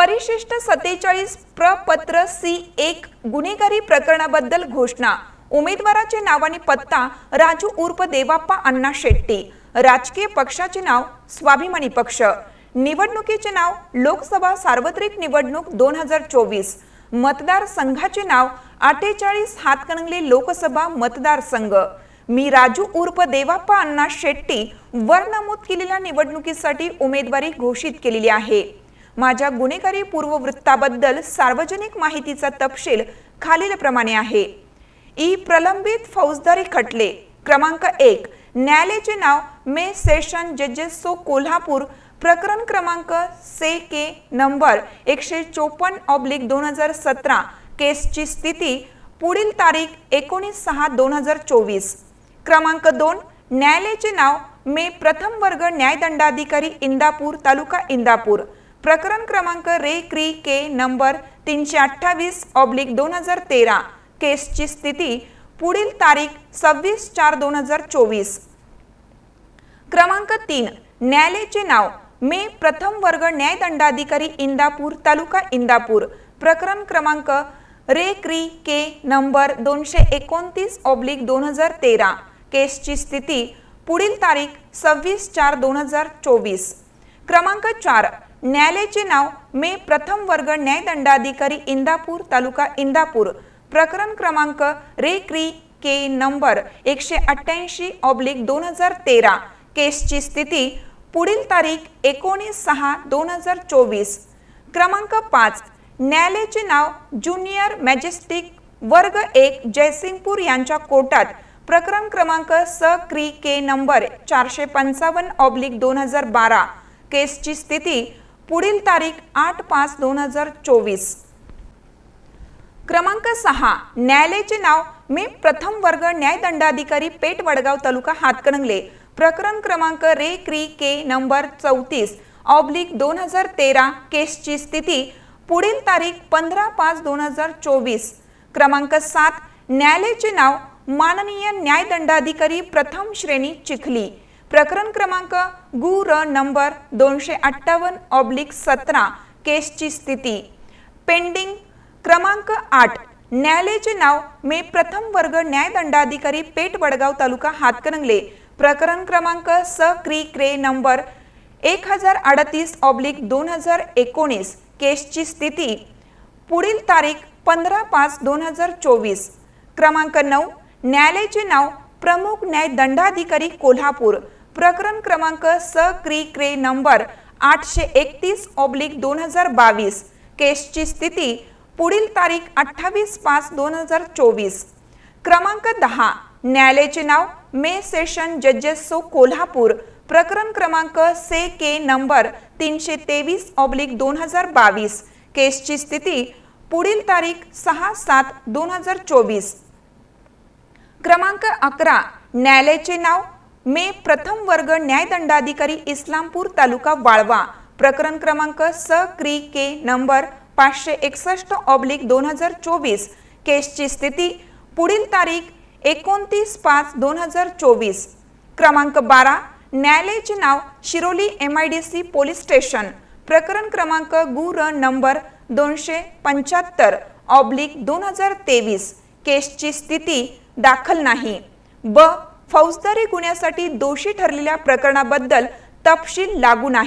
परिशिष्ट सत्तेचाळीस प्रपत्र सी एक गुन्हेगारी प्रकरणाबद्दल घोषणा. उमेदवाराचे नाव आणि पत्ता राजू उर्फ देवाप्पा अण्णा शेट्टी. राजकीय पक्षाचे नाव स्वाभिमानी पक्ष. निवडणुकीचे नाव लोकसभा सार्वत्रिक निवडणूक दोन हजार चोवीस. मतदार संघाचे नाव अठ्ठेचाळीस हातकणंगले लोकसभा मतदारसंघ मी राजू उर्फ देवाप्पा अण्णा शेट्टी वर नमूद केलेल्या निवडणुकीसाठी उमेदवारी घोषित केलेली आहे. माझ्या गुन्हेगारी पूर्ववृत्ताबद्दल सार्वजनिक माहितीचा तपशील खालीलप्रमाणे आहे. ई प्रलंबित फौजदारी खटले क्रमांक एक न्यायालयाचे नाव मे सेशन जजेस सो कोल्हापूर प्रकरण क्रमांक से के नंबर एकशे चोपन्न ऑब्लिक दोन हजार सतरा केसची स्थिती पुढील तारीख एकोणीस सहा दोन हजार चोवीस. क्रमांक दोन न्यायालयाचे नाव मे प्रथम वर्ग न्यायदंडाधिकारी इंदापूर तालुका इंदापूर. प्रकरण क्रमांक रे क्री के नंबर तीनशे अठ्ठावीस ऑब्लिक दोन हजार तेरा. केसची स्थिती पुढील तारीख सव्वीस चार दोन हजार चोवीस. क्रमांक तीन न्यायालयाचे नाव मे प्रथम वर्ग न्यायदंडाधिकारी इंदापूर तालुका इंदापूर. प्रकरण क्रमांक रे क्री के नंबर दोनशे एकोणतीस ऑब्लिक दोन हजार तेरा. केसची स्थिती पुढील तारीख सव्वीस चार दोन हजार चोवीस. क्रमांक चार न्यायालयाचे नाव मे प्रथम वर्ग न्यायदंडाधिकारी इंदापूर तालुका इंदापूर. प्रकरण क्रमांक रे क्री के नंबर एकशे अठ्ठ्याऐंशी ऑब्लिक दोन हजार तेरा. केसची स्थिती पुढील तारीख एकोणीस सहा दोन हजार चोवीस. क्रमांक पाच. न्यायालयाचे नाव ज्युनियर मॅजेस्टिक वर्ग एक जयसिंगपूर यांच्या कोर्टात. प्रकरण क्रमांक स क्री के नंबर चारशे पंचावन्न ऑब्लिक दोन हजार बारा. केसची स्थिती पुढील तारीख आठ पाच दोन हजार चोवीस. क्रमांक सहा न्यायालयाचे नाव मे प्रथम वर्ग न्यायदंडाधिकारी पेठ वडगाव तालुका हातकणंगले. प्रकरण क्रमांक रे क्री के नंबर चौतीस ऑब्लिक दोन हजार तेरा केसची स्थिती पुढील तारीख पंधरा पाच दोन हजार चोवीस. क्रमांक सात न्यायालयाचे नाव माननीय न्यायदंडाधिकारी प्रथम श्रेणी चिखली. प्रकरण क्रमांक गु र नंबर दोनशे अठ्ठावन्न ऑब्लिक सतरा केसची स्थिती. पेंडिंग क्रमांक आठ. न्यायालयाचे नाव मे प्रथम वर्ग न्यायदंडाधिकारी पेठ वडगाव तालुका हातकणंगले. प्रकरण क्रमांक स क्री क्रे नंबर एक हजार अडतीस ऑब्लिक दोन हजार एकोणीस केसची स्थिती. पुढील तारीख पंधरा पाच दोन हजार चोवीस. क्रमांक नऊ. न्यायालयाचे नाव प्रमुख न्यायदंडाधिकारी कोल्हापूर. प्रकरण क्रमांक स क्री क्रे नंबर आठशे एकतीस ऑब्लिक दोन हजार बावीस. केसची स्थिती पुढील तारीख अठ्ठावीस पाच दोन हजार चोवीस. क्रमांक दहा न्यायालयाचे नाव मे सेशन जजेस सो कोल्हापूर. प्रकरण क्रमांक से के नंबर तीनशे तेवीस ऑब्लिक दोन हजार बावीस. केसची स्थिती पुढील तारीख सहा सात दोन हजार चोवीस. क्रमांक अकरा न्यायालयाचे नाव मे प्रथम वर्ग न्यायदंडाधिकारी इस्लामपूर तालुका वाळवा. प्रकरण क्रमांक स क्री के नंबर पाचशे एकसष्ट ऑब्लिक दोन हजार चोवीस. केसची स्थिती पुढील तारीख एकोणतीस पाच दोन हजार चोवीस. क्रमांक बारा न्यायालयाचे नाव Shiroli M I D C police station. प्रकरण क्रमांक गु र नंबर दोनशे पंच्याहत्तर ऑब्लिक दोन हजार तेवीस. केसची स्थिती दाखल नाही. ब फौजदारी गुन्ह्यासाठी दोषी ठरलेल्या प्रकरणाबद्दल तपशील लागू नाही.